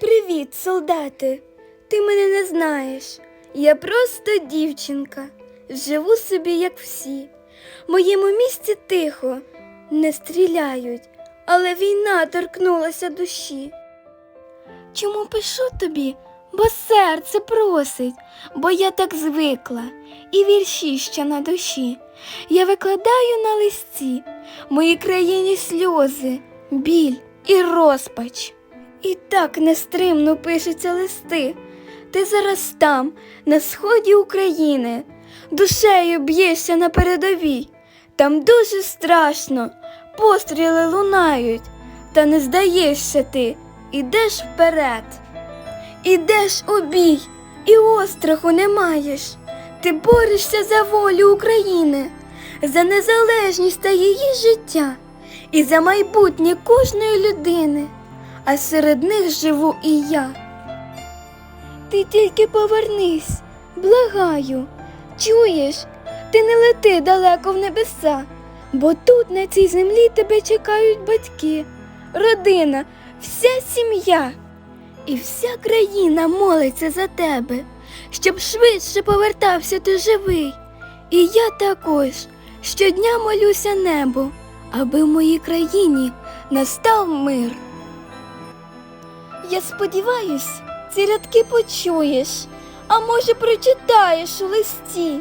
Привіт, солдати. Ти мене не знаєш. Я просто дівчинка. Живу собі, як всі. В моєму місті тихо, не стріляють, але війна торкнулася душі. Чому пишу тобі? Бо серце просить, бо я так звикла, і вірші ще на душі. Я викладаю на листі моїй країні сльози, біль і розпач. І так нестримно пишуться листи. Ти зараз там, на сході України, душею б'єшся на передовій. Там дуже страшно, постріли лунають, та не здаєшся ти, ідеш вперед. Ідеш у бій, і остраху не маєш. Ти борешся за волю України, за незалежність та її життя, і за майбутнє кожної людини, а серед них живу і я. Ти тільки повернись, благаю, чуєш, ти не лети далеко в небеса, бо тут на цій землі тебе чекають батьки, родина, вся сім'я. І вся країна молиться за тебе, щоб швидше повертався ти живий. І я також щодня молюся небу, аби в моїй країні настав мир. Я сподіваюсь, ці рядки почуєш, а може прочитаєш у листі.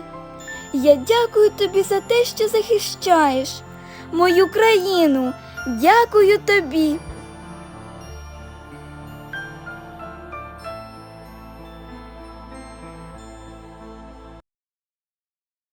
Я дякую тобі за те, що захищаєш мою країну. Дякую тобі.